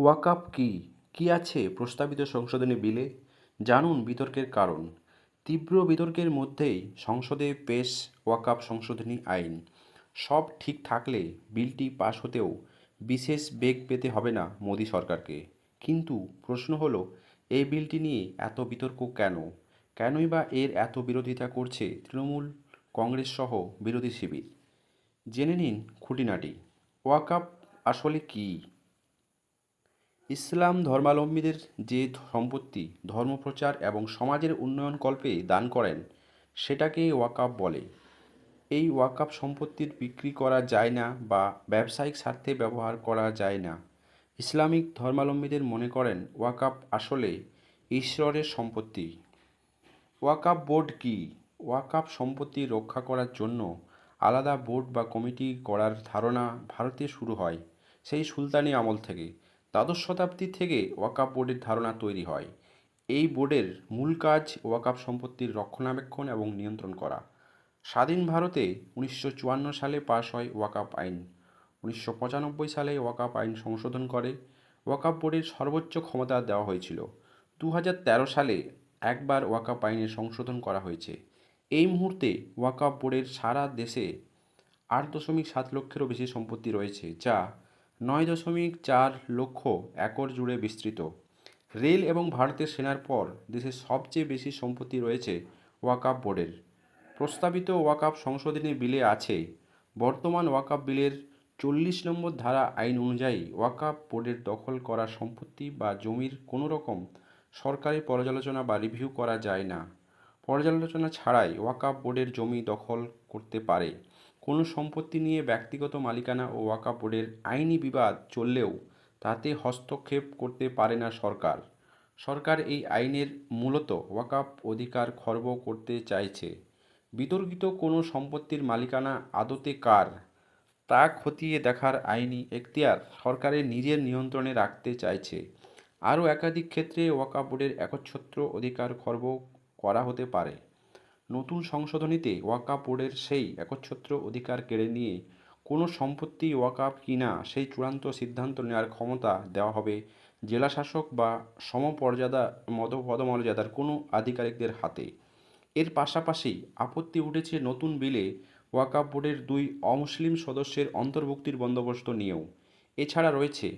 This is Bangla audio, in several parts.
ওয়াকআপ কি? কী আছে প্রস্তাবিত সংশোধনী বিলে? জানুন বিতর্কের কারণ। তীব্র বিতর্কের মধ্যেই সংসদে পেশ ওয়াকআপ সংশোধনী আইন। সব ঠিক থাকলে বিলটি পাশ হতেও বিশেষ বেগ পেতে হবে না মোদী সরকারকে। কিন্তু প্রশ্ন হলো, এই বিলটি নিয়ে এত বিতর্ক কেন? কেনই বা এর এত বিরোধিতা করছে তৃণমূল কংগ্রেস সহ বিরোধী শিবির? জেনে নিন খুঁটিনাটি। ওয়াকআপ আসলে কী? ইসলাম ধর্মাবলম্বীদের যে সম্পত্তি, ধর্মপ্রচার এবং সমাজের উন্নয়ন কল্পে দান করেন সেটাকে ওয়াকআপ বলে। এই ওয়াকআপ সম্পত্তির বিক্রি করা যায় না বা ব্যবসায়িক স্বার্থে ব্যবহার করা যায় না। ইসলামিক ধর্মাবলম্বীদের মনে করেন ওয়াকআপ আসলে ঈশ্বরের সম্পত্তি। ওয়াকআপ বোর্ড কি? ওয়াকআপ সম্পত্তি রক্ষা করার জন্য আলাদা বোর্ড বা কমিটি করার ধারণা ভারতে শুরু হয়, সেই সুলতানি আমল থেকে। দ্বাদশ শতাব্দী থেকে ওয়াকাপ বোর্ডের ধারণা তৈরি হয়। এই বোর্ডের মূল কাজ ওয়াকাপ সম্পত্তির রক্ষণাবেক্ষণ এবং নিয়ন্ত্রণ করা। স্বাধীন ভারতে উনিশশো চুয়ান্ন সালে পাশ হয় ওয়াকাপ আইন। উনিশশো পঁচানব্বই সালে ওয়াকাপ আইন সংশোধন করে। ওয়াকাপ বোর্ডের সর্বোচ্চ ক্ষমতা দেওয়া হয়েছিল। দু হাজার তেরো সালে একবার ওয়াকাপ আইনের সংশোধন করা হয়েছে। এই মুহূর্তে ওয়াকাপ বোর্ডের সারা দেশে আট দশমিক সাত লক্ষেরও বেশি সম্পত্তি রয়েছে, যা নয় দশমিক চার লক্ষ একর জুড়ে বিস্তৃত। রেল এবং ভারতের সেনার পর দেশের সবচেয়ে বেশি সম্পত্তি রয়েছে ওয়াকআপ বোর্ডের। প্রস্তাবিত ওয়াকআপ সংশোধনী বিলে আছে। বর্তমান ওয়াকআপ বিলের চল্লিশ নম্বর ধারা আইন অনুযায়ী ওয়াকআপ বোর্ডের দখল করা সম্পত্তি বা জমির কোনো রকম সরকারি পর্যালোচনা বা রিভিউ করা যায় না। পর্যালোচনা ছাড়াই ওয়াকআপ বোর্ডের জমি দখল করতে পারে। কোনো সম্পত্তি নিয়ে ব্যক্তিগত মালিকানা ও ওয়াকআপ বোর্ডের আইনি বিবাদ চললেও তাতে হস্তক্ষেপ করতে পারে না সরকার। সরকার এই আইনের মূলত ওয়াকাপ অধিকার খর্ব করতে চাইছে। বিতর্কিত কোনো সম্পত্তির মালিকানা আদতে কার? তা খতিয়ে দেখার আইনি এখতিয়ার সরকারের নিজের নিয়ন্ত্রণে রাখতে চাইছে। আরও একাধিক ক্ষেত্রে ওয়াকআপ বোর্ডের একচ্ছত্র অধিকার খর্ব করা হতে পারে। নতুন সংশোধনীতে ওয়াকাপ বোর্ডের সেই একচ্ছত্র অধিকার কেড়ে নিয়ে কোনো সম্পত্তি ওয়াকআপ কিনা সেই চূড়ান্ত সিদ্ধান্ত নেওয়ার ক্ষমতা দেওয়া হবে জেলাশাসক বা সমপর্যাদা মদ পদমর্যাদার কোনো আধিকারিকদের হাতে। এর পাশাপাশি আপত্তি উঠেছে নতুন বিলে ওয়াকাপ বোর্ডের দুই অমুসলিম সদস্যের অন্তর্ভুক্তির বন্দোবস্ত নিয়েও। এছাড়া রয়েছে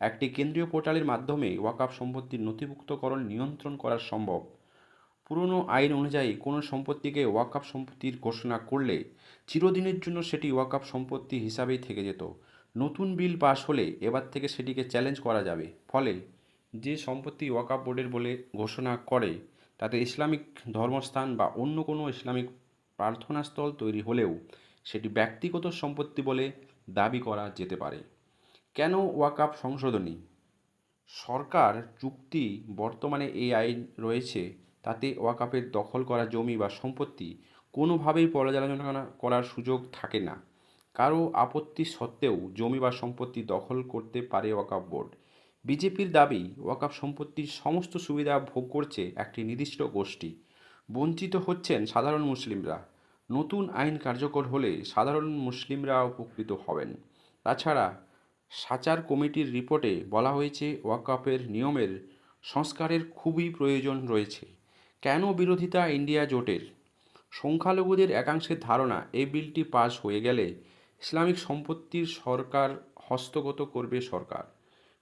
একটি কেন্দ্রীয় পোর্টালের মাধ্যমে ওয়াকাপ সম্পত্তির নথিভুক্তকরণ নিয়ন্ত্রণ করা সম্ভব। পুরনো আইন অনুযায়ী কোনো সম্পত্তিকে ওয়াকআপ সম্পত্তির ঘোষণা করলে চিরদিনের জন্য সেটি ওয়াকআপ সম্পত্তি হিসাবেই থেকে যেত। নতুন বিল পাশ হলে এবার থেকে সেটিকে চ্যালেঞ্জ করা যাবে। ফলে যে সম্পত্তি ওয়াকআপ বোর্ডের বলে ঘোষণা করে, তাতে ইসলামিক ধর্মস্থান বা অন্য কোনো ইসলামিক প্রার্থনাস্থল তৈরি হলেও সেটি ব্যক্তিগত সম্পত্তি বলে দাবি করা যেতে পারে। কেন ওয়াকআপ সংশোধনী? সরকার চুক্তি বর্তমানে এই আইন রয়েছে তাতে ওয়াকআপের দখল করা জমি বা সম্পত্তি কোনোভাবেই পর্যালোচনা করার সুযোগ থাকে না। কারও আপত্তি সত্ত্বেও জমি বা সম্পত্তি দখল করতে পারে ওয়াকআপ বোর্ড। বিজেপির দাবি, ওয়াকআপ সম্পত্তির সমস্ত সুবিধা ভোগ করছে একটি নির্দিষ্ট গোষ্ঠী। বঞ্চিত হচ্ছেন সাধারণ মুসলিমরা। নতুন আইন কার্যকর হলে সাধারণ মুসলিমরা উপকৃত হবেন। তাছাড়া সাচার কমিটির রিপোর্টে বলা হয়েছে, ওয়াকআপের নিয়মের সংস্কারের খুবই প্রয়োজন রয়েছে। কেন বিরোধিতা ইন্ডিয়া জোটের? সংখ্যালঘুদের একাংশের ধারণা এই বিলটি পাশ হয়ে গেলে ইসলামিক সম্পত্তির সরকার হস্তগত করবে সরকার।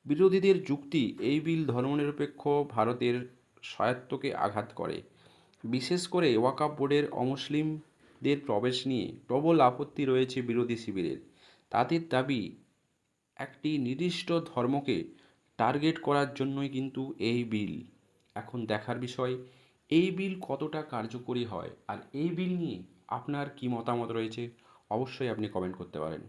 বিরোধীদের যুক্তি এই বিল ধর্মনিরপেক্ষ ভারতের স্বায়ত্তকে আঘাত করে। বিশেষ করে ওয়াকাপ বোর্ডের অমুসলিমদের প্রবেশ নিয়ে প্রবল আপত্তি রয়েছে বিরোধী শিবিরের। তাদের দাবি, একটি নির্দিষ্ট ধর্মকে টার্গেট করার জন্যই কিন্তু এই বিল। এখন দেখার বিষয় এই বিল কতটা কার্যকরী হয় আর এই বিল নিয়ে আপনার কী মতামত রয়েছে? অবশ্যই আপনি কমেন্ট করতে পারেন।